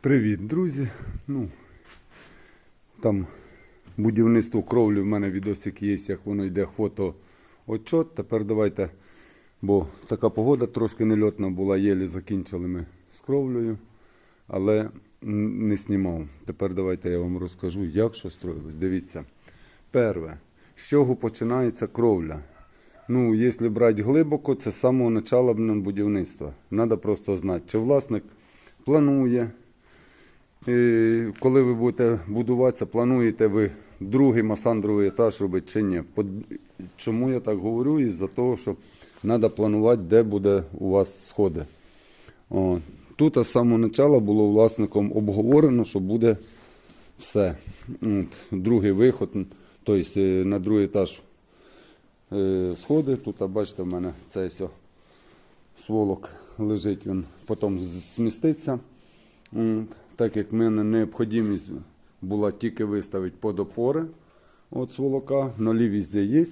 Привіт, друзі. Ну, там будівництво кровлі в мене відосик є, як воно йде фото отчот. Тепер давайте, бо така погода трошки нельотна була, єлі закінчили ми з кровлею, але не знімав. Тепер давайте я вам розкажу, як що строїлось. Дивіться. Перше, з чого починається кровля? Ну, якщо брати глибоко, це з самого початку будівництва. Треба просто знати, чи власник планує, коли ви будете будуватися, плануєте ви другий масандровий етаж робити чи ні. Чому я так говорю? Із-за того, що треба планувати, де буде у вас сходи. О, тут з самого початку було власником обговорено, що буде все. От, другий виход, тобто е, на другий етаж е, сходи. Тут, бачите, в мене цей ось сволок лежить, він потім зміститься. М, Так як в мене необхідність була тільки виставити подопори от сволока, нолі везде є.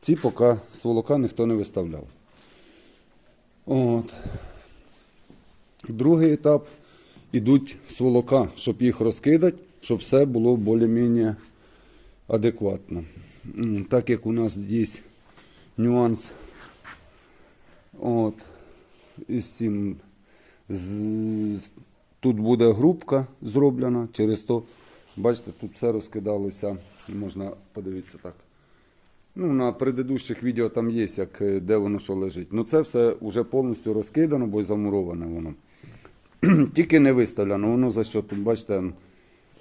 Ці поки сволока ніхто не виставляв. От. Другий етап ідуть сволока, щоб їх розкидати, щоб все було більш-менш адекватно. Так як у нас є нюанс от, із цим з- тут буде грубка зроблена, через то, бачите, тут все розкидалося, можна подивитися так. Ну, на предыдущих відео там є, як, е, де воно що лежить. Ну це все вже повністю розкидано, бо й замуроване воно. Тільки не виставлено, воно за що тут, бачите,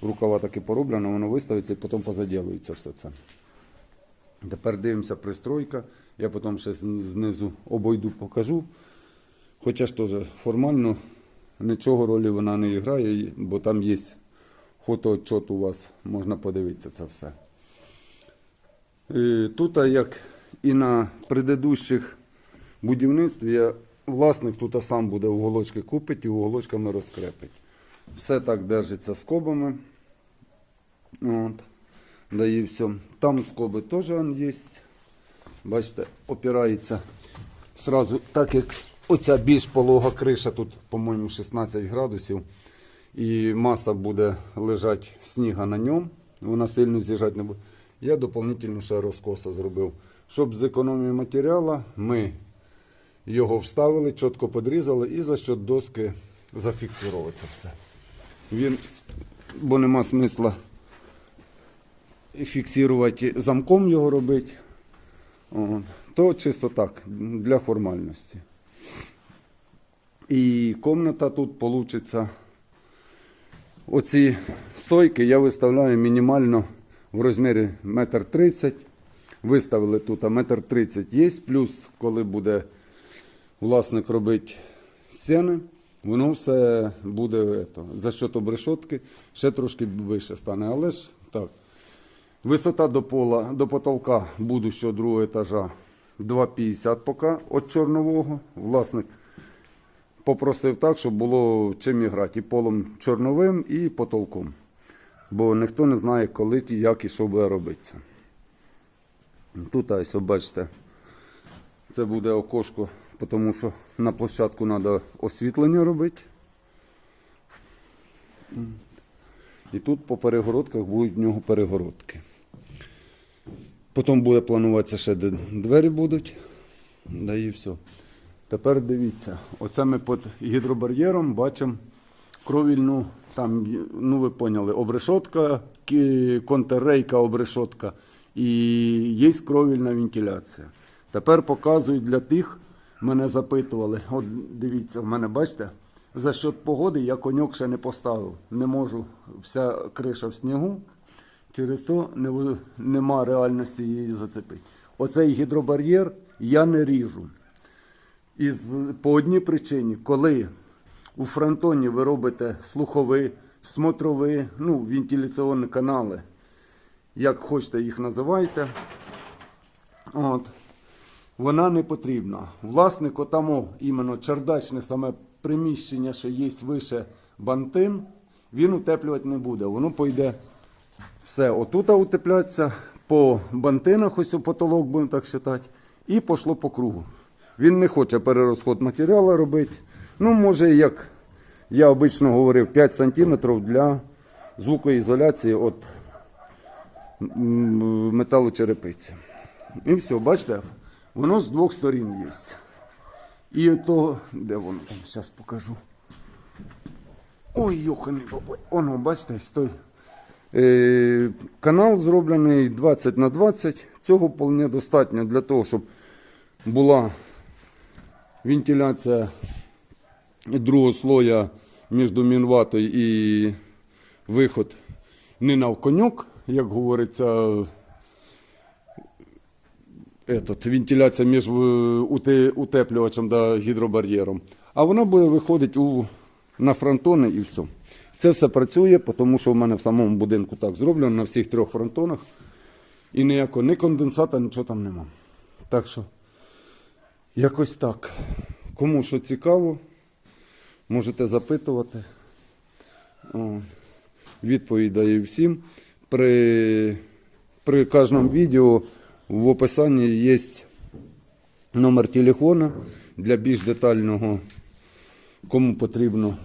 рукава таки пороблено, воно виставиться і потім позаділується все це. Тепер дивимося пристройка. Я потім ще знизу обойду покажу. Хоча ж теж формально нічого ролі вона не грає, бо там є фотоотчот у вас, можна подивитися це все. Е, Тут, як і на предыдущих будівництві, я, власник тут сам буде уголочки купить і уголочками розкрепить. Все так держиться скобами. От. Да і все. Там скоби теж є. Бачите, опирається сразу, так як оця більш полога криша, тут, по-моєму, 16 градусів. І маса буде лежати сніга на ньому, вона сильно з'їжджати не буде. Я доповнительно ще розкоса зробив. Щоб з економії матеріалу ми його вставили, чітко подрізали і за счет доски зафіксували це все. Він, бо нема смисла фіксувати замком його робити. То чисто так, для формальності. І комната тут вийде. Оці стойки я виставляю мінімально в розмірі 1,30 м. Виставили тут, а 1,30 м є. Плюс, коли буде власник робити стіни, воно все буде ето, за счет обрешотки, ще трошки вище стане. Але ж так. Висота до пола, до потолка будущого другого етажа 2,50 поки від чорнового. Власник попросив так, щоб було чим грати. І полом чорновим, і потолком. Бо ніхто не знає, коли як і що буде робитися. Тут ось, бачите, це буде окошко, тому що на площадку треба освітлення робити. І тут по перегородках будуть в нього перегородки. Потім буде плануватися ще де двері будуть. Да і все. Тепер дивіться, оце ми під гідробар'єром бачимо кровільну, там, ну ви поняли, обрешотка, контррейка обрешотка і є кровільна вентиляція. Тепер показую для тих, мене запитували. От дивіться, в мене бачите, за счет погоди я коньок ще не поставив. Не можу, вся криша в снігу. Через то не, нема реальності її зацепити. Оцей гідробар'єр я не ріжу. Із, по одній причині, коли у фронтоні ви робите слухові, смотрові, ну, вентиляційні канали, як хочете їх називайте, от, вона не потрібна. Власник отамо іменно чердачне саме приміщення, що є вище бантин, він утеплювати не буде. Воно пойде все отут утепляться, по бантинах ось у потолок, будемо так вважати, і пішло по кругу. Він не хоче перерозход матеріалу робити. Ну, може, як я обично говорив 5 см для звукоізоляції від металочерепиці. І все, бачите, воно з двох сторін є. І то, де воно там, зараз покажу. Ой, йоханий бабой. Воно, бачите, стой. Е, канал зроблений 20 на 20. Цього вполне достатньо для того, щоб була вентиляція другого слоя між мінватою і виход не навконьок, як говориться, этот, вентиляція між е, утеплювачем та гідробар'єром. А вона буде виходити у, на фронтони і все. Це все працює, тому що в мене в самому будинку так зроблено на всіх трьох фронтонах. І ніякого ні конденсата, нічого там нема. Так що, якось так. Кому що цікаво, можете запитувати. Відповідь даю всім. При, при кожному відео в описанні є номер телефона для більш детального, кому потрібно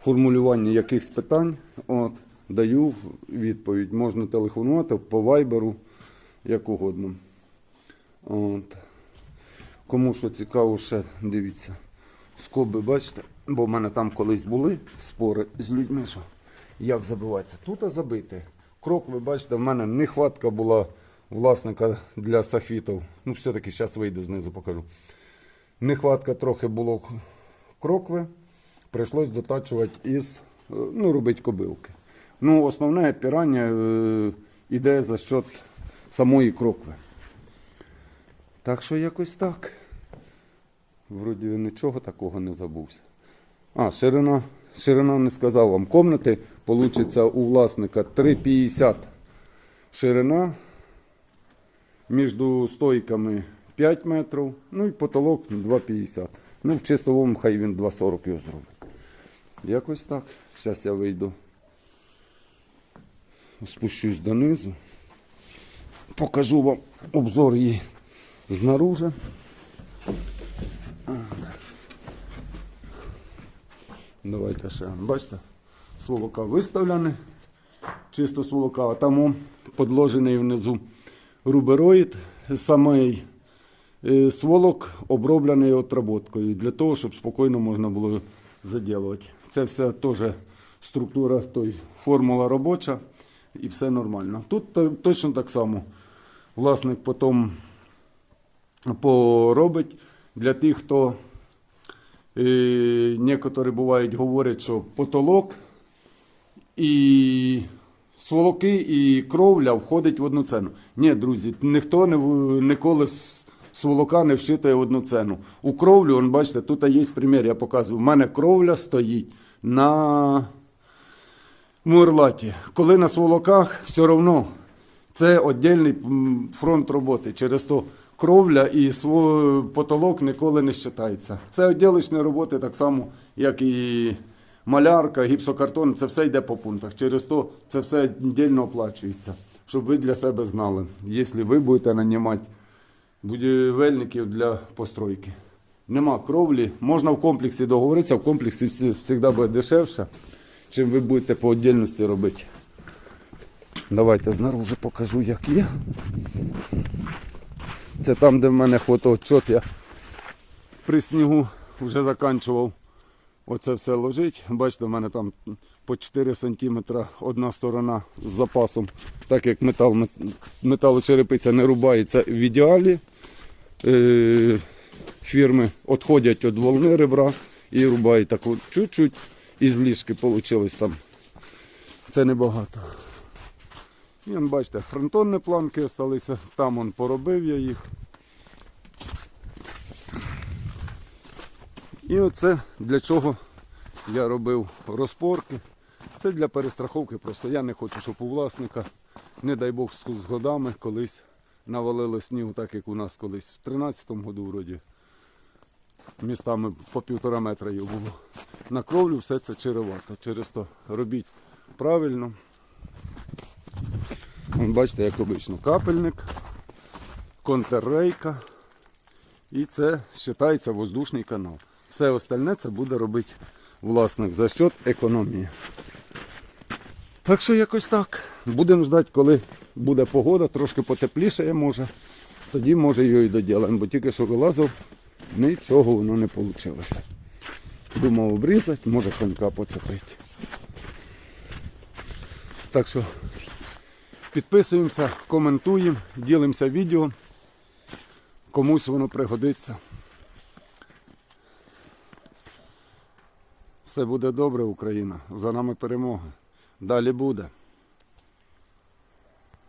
формулювання якихось питань. От, даю відповідь. Можна телефонувати по вайберу, як угодно. От. Кому що цікаво, ще дивіться. Скоби, бачите, бо в мене там колись були спори з людьми, що як забивається. Тут забити. Крок, ви бачите, в мене нехватка була власника для сахвітів. Ну, все-таки зараз вийду знизу покажу. Нехватка трохи було крокви. Прийшлось дотачувати із, е, ну, робити кобилки. Ну, основне опірання е, іде за счет самої крокви. Так що якось так. Вроді він нічого такого не забувся. А, ширина, ширина не сказав вам. Комнати получиться у власника 3,50 ширина. Між стойками 5 метрів, ну і потолок 2,50. Ну, в чистовому хай він 2,40 його зробить. Якось так. Зараз я вийду. Спущусь донизу. Покажу вам обзор її знаружи. Давайте ще. Бачите, сволока виставлений. Чисто сволока, а там подложений внизу рубероїд. Самий е, сволок оброблений отработкою для того, щоб спокійно можна було заділувати. Це все теж структура, той, формула робоча і все нормально. Тут точно так само. Власник потім поробить для тих, хто некоторі бувають говорять, що потолок і сволоки і кровля входить в одну ціну. Ні, друзі, ніхто не, ніколи з сволока не вшитає в одну ціну. У кровлю, он, бачите, тут є примір, я показую. У мене кровля стоїть на мурлаті. Коли на сволоках, все одно це віддільний фронт роботи. Через то кровля і потолок ніколи не вважається. Це відділочні роботи так само, як і малярка, гіпсокартон, це все йде по пунктах. Через то це все віддільно оплачується, щоб ви для себе знали, якщо ви будете нанімати будівельників для постройки. Нема кровлі, можна в комплексі договоритися, в комплексі завжди буде дешевше, чим ви будете по віддільності робити. Давайте знаружи покажу, як є. Це там, де в мене фотоотчот, я при снігу вже заканчував оце все ложить. Бачите, в мене там по 4 см одна сторона з запасом, так як метал, металочерепиця не рубається в ідеалі. Е, фірми відходять від волни ребра і рубають так чуть-чуть із ліжки вийшло там. Це небагато. І он, бачите, фронтонні планки залишилися, там он поробив я їх. І оце для чого я робив розпорки. Це для перестраховки просто. Я не хочу, щоб у власника, не дай Бог, з годами колись навалило снігу, так як у нас колись в 13-му году вроді. Містами по півтора метра його було. На кровлю все це черевато. Через то робіть правильно. Бачите, як обично, капельник, контррейка. І це вважається воздушний канал. Все остальне це буде робити власник за счет економії. Так що якось так. Будемо ждати, коли буде погода, трошки потепліше може. Тоді може його і доділаємо, бо тільки що вилазив, нічого воно не вийшло. Думав обрізати, може конька поцепити. Так що підписуємося, коментуємо, ділимося відео. Комусь воно пригодиться. Все буде добре, Україна. За нами перемога. Далі буде.